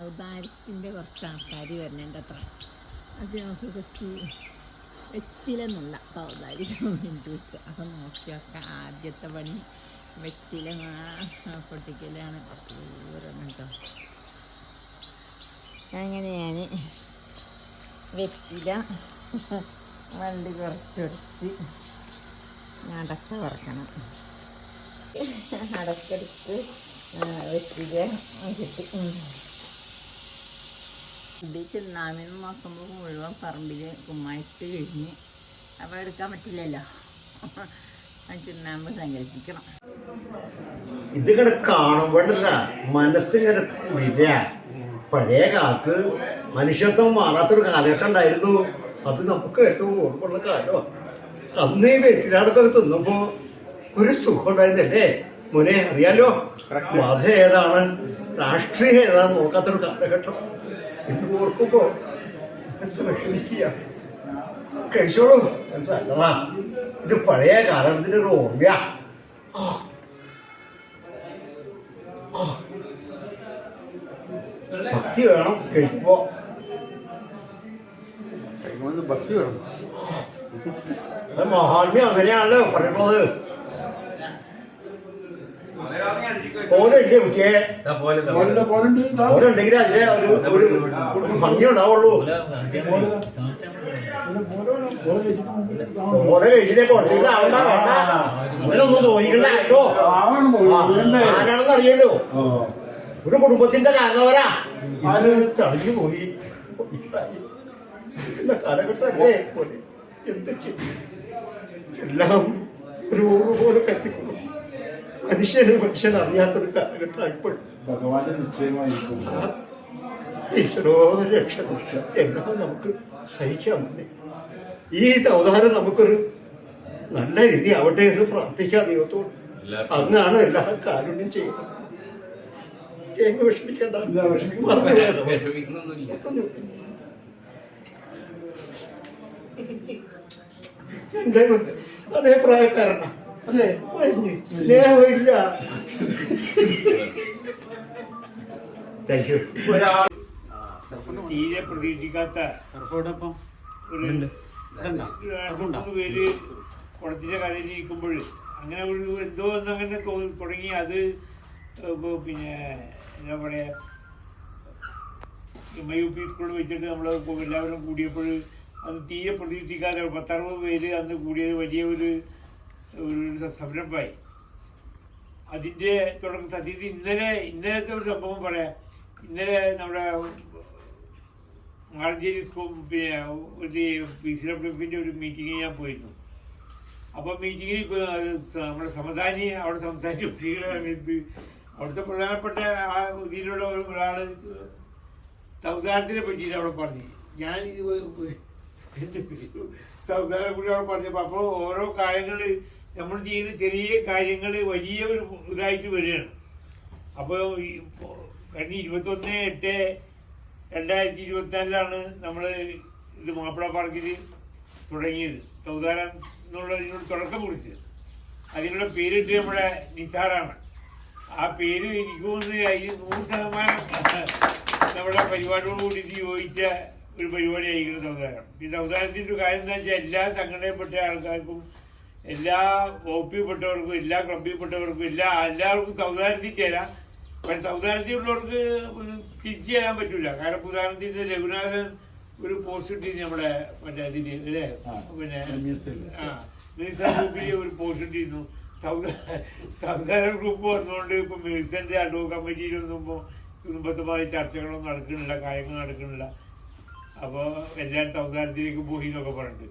ഔദാര്യത്തിന്റെ കുറച്ച് ആൾക്കാർ വരുന്നുണ്ട് അത്ര അത് നമുക്ക് കുറച്ച് വെറ്റിലെന്നുള്ള ഔദാര്യം വേണ്ടിയിട്ട് അപ്പം നോക്കിയൊക്കെ ആദ്യത്തെ പണി വെറ്റില പൊട്ടിക്കലാണ്. കുറച്ച് ദൂരം കേട്ടോ അങ്ങനെയാണ് വെറ്റില വണ്ടി കുറച്ചൊടിച്ച് അടക്ക വറക്കണം. അടക്കടിച്ച് വെറ്റില കിട്ടി. ഇത് ചുണ്ണാമിന്ന് നോക്കുമ്പോൾ മുഴുവൻ പറമ്പിൽ കുമ്മായിട്ട് കഴിഞ്ഞ്. അപ്പോൾ എടുക്കാൻ പറ്റില്ലല്ലോ. ആ ചുണ്ണാമ്പ് സങ്കല്പിക്കണം. ഇതിങ്ങനെ കാണുമ്പോഴല്ല മനസ്സിങ്ങനെ വില പഴയ കാലത്ത് മനുഷ്യത്വം മാറാത്തൊരു കാലഘട്ടം ഉണ്ടായിരുന്നു. അത് നമുക്ക് ഏറ്റവും ഓർമ്മയുള്ള കാലമാണ്. അന്ന് ഈ വെട്ടിലാടൊക്കെ തിന്നുമ്പോ ഒരു സുഖം ഉണ്ടായിരുന്നല്ലേ? മുനെ അറിയാലോ? മത ഏതാണ്? രാഷ്ട്രീയം ഏതാണ് നോക്കാത്തൊരു കാലഘട്ടം. ഇന്ന് ഓർക്കുമ്പോൾ വിഷമിക്കുക. കഴിച്ചോളൂ. എന്താ നല്ലതാ ഇത് പഴയ കാലഘട്ടത്തിന്റെ ഒരു ഓർമ്മയാ. ഭക്തി വേണം കഴിക്കുമ്പോ. ഭക്തി വേണം. മഹാത്മ്യം അങ്ങനെയാണല്ലോ പറയുന്നത്. ഓരല്ലേ കുട്ടിയെ. ഓരുണ്ടെങ്കിൽ അതിന്റെ ഒരു ഭംഗി ഉണ്ടാവുള്ളൂ. പോൽ പോൽ പോൽ വെച്ചിട്ട് മുമ്പിൽ ഇതാ. ഓരോ കഴിച്ചിട്ടേക്ക് ഒറ്റയ്ക്ക് ആവണ്ട വേണ്ട. അങ്ങനെ ഒന്നും തോന്നിക്കണ്ട കേട്ടോ. ആവണം പോൽ. ആ, ഇവന്റെ. ആരാണെന്ന് അറിയല്ലോ. ഓ. ഒരു കുടുംബത്തിന്റെ കാരണവരാ. തടഞ്ഞു പോയി. കാലഘട്ടമല്ലേ പോലെ എന്ത് എല്ലാം ഒരു ഊറ് പോലെ കത്തിക്കൊള്ളു. മനുഷ്യന് മനുഷ്യൻ അറിയാത്തൊരു കാലഘട്ടമായിപ്പോഴും ഭഗവാന്റെ നിശ്ചയമായിരിക്കും. ഈശ്വരോ രക്ഷ എല്ലാം നമുക്ക് സഹിക്കാൻ മതി ഈ അവതാരം നമുക്കൊരു നല്ല രീതി ആവട്ടെ എന്ന് പ്രാർത്ഥിക്കാം ദൈവത്തോട്. അങ്ങാണ് എല്ലാ കാരുണ്യം ചെയ്യുന്നത്. എന്നെ വിഷമിക്കേണ്ട. എന്റെ അതേ പ്രായക്കാരനാ. അതെ സ്നേഹമില്ല. താങ്ക് യു തീരെ പ്രതീക്ഷിക്കാത്ത പേര് കുളത്തിന്റെ കരയിൽ നിൽക്കുമ്പോൾ അങ്ങനെ ഒരു എന്തോ എന്നങ്ങനെ തോ- തുടങ്ങി. അത് പിന്നെ എന്താ പറയാ എം ഐ യു പി സ്കൂളിൽ വെച്ചിട്ട് നമ്മൾ എല്ലാവരും കൂടിയപ്പോൾ അത് തീരെ പ്രതീക്ഷിക്കാതെ പത്തറുപത് പേര് അന്ന് കൂടിയത് വലിയ ഒരു ഒരു സംരംഭമായി. അതിന്റെ തുടക്കം സത്യത്തിൽ ഇന്നലെ ഇന്നലത്തെ ഒരു സംഭവം പറയാം. ഇന്നലെ നമ്മുടെ മാളഞ്ചേരി സ്കൂൾ ഒരു പി സി ഡബ്ല്യുഫിന്റെ ഒരു മീറ്റിങ്ങിൽ ഞാൻ പോയിരുന്നു. അപ്പോൾ മീറ്റിങ്ങിൽ നമ്മുടെ സമതാനി അവിടെ സംസാരിക്കുന്ന സമയത്ത് അവിടുത്തെ പ്രധാനപ്പെട്ട ആ ഇതിലുള്ള ഒരാൾ സൗദാനത്തിനെ പറ്റിയിട്ട് അവിടെ പറഞ്ഞു. ഞാൻ ഇത് സൗദാനെ കൂടി അവിടെ പറഞ്ഞപ്പോൾ അപ്പോൾ ഓരോ കാര്യങ്ങൾ നമ്മൾ ചെയ്യുന്ന ചെറിയ കാര്യങ്ങൾ വലിയ ഒരു ഇതായിട്ട് വരികയാണ്. അപ്പോൾ കഴിഞ്ഞ ഇരുപത്തൊന്ന് എട്ട് രണ്ടായിരത്തി ഇരുപത്തിനാലിലാണ് നമ്മൾ ഇത് മാപ്പിള പാർക്കിൽ തുടങ്ങിയത്. സൗദാരം എന്നുള്ള ഇതിനോട് തുടക്കം കുറിച്ചത്. അതിനുള്ള പേരിട്ട് നമ്മുടെ നിസാറാണ്. ആ പേര് എനിക്ക് തോന്നുന്നത് അതിൽ നൂറ് ശതമാനം നമ്മുടെ പരിപാടിയോട് കൂടി യോജിച്ച ഒരു പരിപാടി ആയിരിക്കണം സൗദാരം ഈ സൗദാരത്തിന്റെ ഒരു കാര്യം എന്താ വെച്ചാൽ എല്ലാ സംഘടനയിൽപ്പെട്ട ആൾക്കാർക്കും എല്ലാ വകുപ്പിൽപ്പെട്ടവർക്കും എല്ലാ ക്ലബിൽപ്പെട്ടവർക്കും എല്ലാ എല്ലാവർക്കും സൗദാരത്തിൽ ചേരാം പക്ഷെ സൗദാരത്തിലുള്ളവർക്ക് തിരിച്ചു ചേരാൻ പറ്റില്ല കാരണം ഉദാഹരണത്തിന് രഘുനാഥൻ ഒരു പോസ്റ്റ് ഇട്ടിരുന്നു നമ്മുടെ മറ്റേ അതിന് അല്ലേ? പിന്നെ. ആ ഗ്രൂപ്പിൽ ഒരു പോസ്റ്റ് ഇട്ടിരുന്നു. സൗദ സൗദാര ഗ്രൂപ്പ് വന്നുകൊണ്ട് ഇപ്പൊ മിനിസ്റ്ററിന്റെ അഡ്വോ കമ്മിറ്റിയിൽ ഇപ്പോൾ കുടുംബത്തുമായി ചർച്ചകളൊന്നും നടക്കുന്നില്ല കാര്യങ്ങൾ നടക്കുന്നില്ല. അപ്പോൾ എല്ലാവരും സൗദാരത്തിലേക്ക് പോയി എന്നൊക്കെ പറഞ്ഞിട്ട്.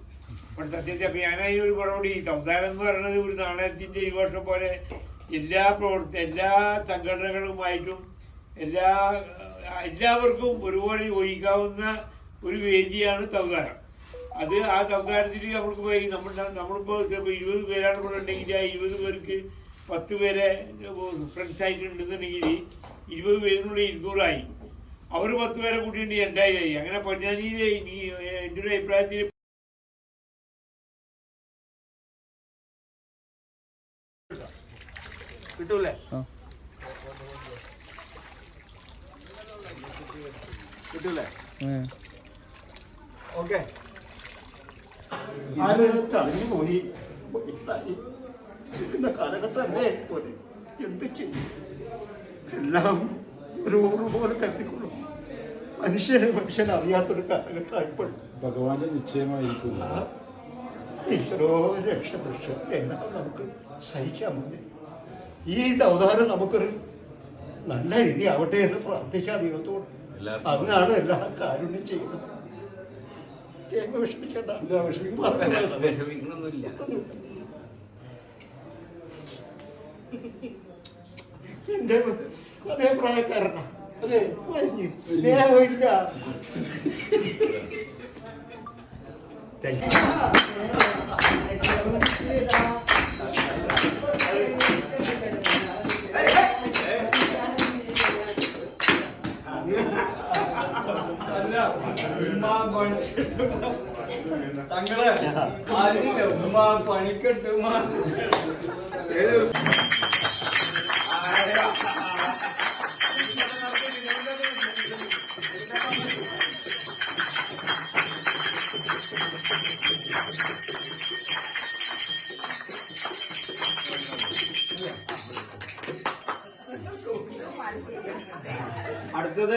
അപ്പോൾ സത്യത്തിൽ അപ്പം ഞാനായി ഒരു മറുപടി സമുദായം എന്ന് പറയുന്നത് ഒരു നാണയത്തിന്റെ ഈ വർഷം പോലെ എല്ലാ പ്രവർത്തി എല്ലാ സംഘടനകളുമായിട്ടും എല്ലാ എല്ലാവർക്കും ഒരുപോലെ യോജിക്കാവുന്ന ഒരു വേദിയാണ് സൗകാരം അത് ആ സൗദാരത്തിൽ നമ്മൾക്ക് പോയി നമ്മൾ നമ്മളിപ്പോൾ ചിലപ്പോൾ ഇരുപത് പേരാണ് ഇവിടെ ഉണ്ടെങ്കിൽ ആ ഇരുപത് പേർക്ക് പത്ത് പേരെ ഫ്രണ്ട്സ് ആയിട്ട് ഉണ്ടെന്നുണ്ടെങ്കിൽ ഇരുപത് പേരിനുള്ളിൽ ഇരുന്നൂറായി. അവർ പത്ത് പേരെ കൂട്ടിയിട്ട് രണ്ടായിരമായി അങ്ങനെ പൊന്നാനിയിലെ എന്റെ ഒരു അഭിപ്രായത്തിൽ കിട്ടൂലേ? കിട്ടൂലേ? അത് തടഞ്ഞു പോയി. ഇരിക്കുന്ന കാലഘട്ടമല്ലേ പോലെ എന്ത് ചെയ്യും? എല്ലാം ഒരു ഊറ് പോലെ കത്തിക്കൊള്ളും. മനുഷ്യനെ മനുഷ്യൻ അറിയാത്തൊരു കാലഘട്ടമായപ്പോൾ ഭഗവാന്റെ നിശ്ചയമായിരിക്കും ഈശ്വരോ രക്ഷതൃക്ഷ എന്നാൽ നമുക്ക് സഹിക്കാൻ ഈ അവതാരം നമുക്കൊരു നല്ല രീതി ആവട്ടെ എന്ന് പ്രാർത്ഥിക്കാം ദൈവത്തോട് അങ്ങാണ് എല്ലാ കാരുണ്യം ചെയ്യുന്നത് കേൾക്കുമ്പോ വിഷമിക്കണ്ട. വിഷമിക്കുന്നൊന്നുമില്ല എന്റെ അതേ പ്രായക്കാരനാ അതെ വയസ്സ് സ്നേഹമില്ല തങ്ങളെ അറിയില്ല ഉമ്മ പണിക്കെട്ടുമ്മ അടുത്തത്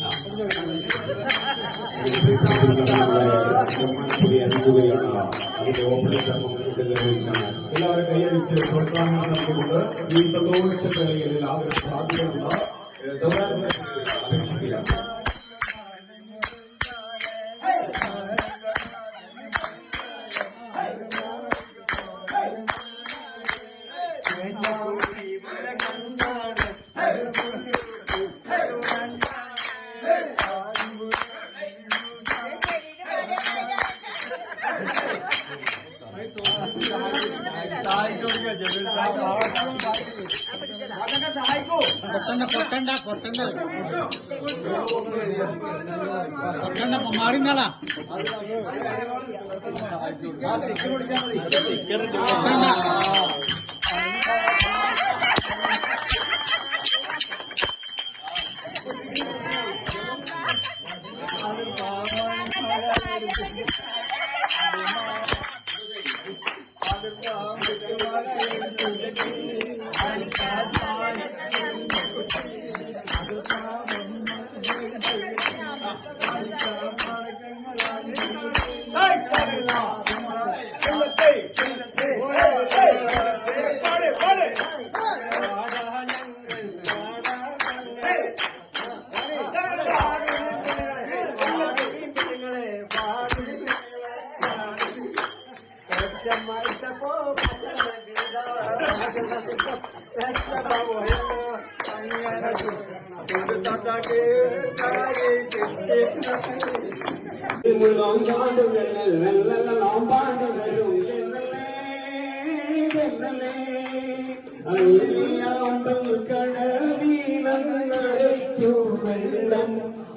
സമ്മാനം നമ്മുടെ ഭാരം. എല്ലാവരും കൈയടിച്ച് പ്രോത്സാഹനം നൽകുന്നത് ഈ സന്തോഷ വേളയിൽ എല്ലാവരും സാധിക്കണമെന്ന് പൊട്ടണ്ട പൊട്ടണ്ട പൊട്ടണ്ട. പൊട്ടണ്ട മാറിന്നാളാ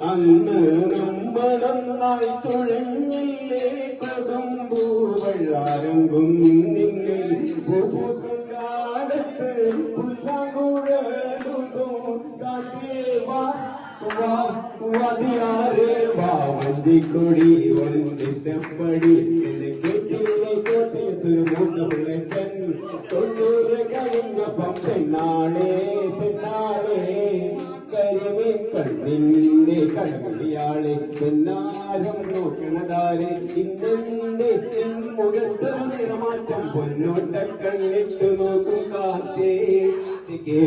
അന്ന് നമ്മളൊന്നായി തുഴഞ്ഞില്ലേ കൊതുമ്പൂ വെള്ളാരങ്കും നിന്നിൽ வாதியாரே வா வந்தி கொடி வந்து செப்படி கேட்டிலே கோட்டை திருமூட்ட தொண்ணூறு கவிங்க பம்பை நாளே കണ്ണിട്ട് നോക്കും കാറ്റേ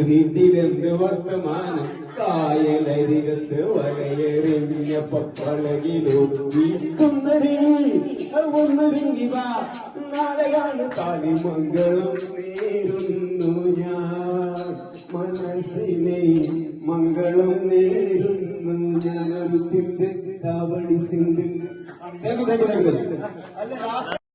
വീട്ടിലെന്ത് വർത്തമാനം? കായലരികത്ത് വലയെറിഞ്ഞ പപ്പളകിലൊത്തി സുന്ദരി ഒന്നൊരുങ്ങി വാ. നാളെയാണ് താലിമംഗളം നേരുന്നു ഞാൻ. മനസ്സിനെ മംഗളം നേരുന്നു ഞാനൊരു ചിന്ത കാവടി സിന്ധു താങ്ക്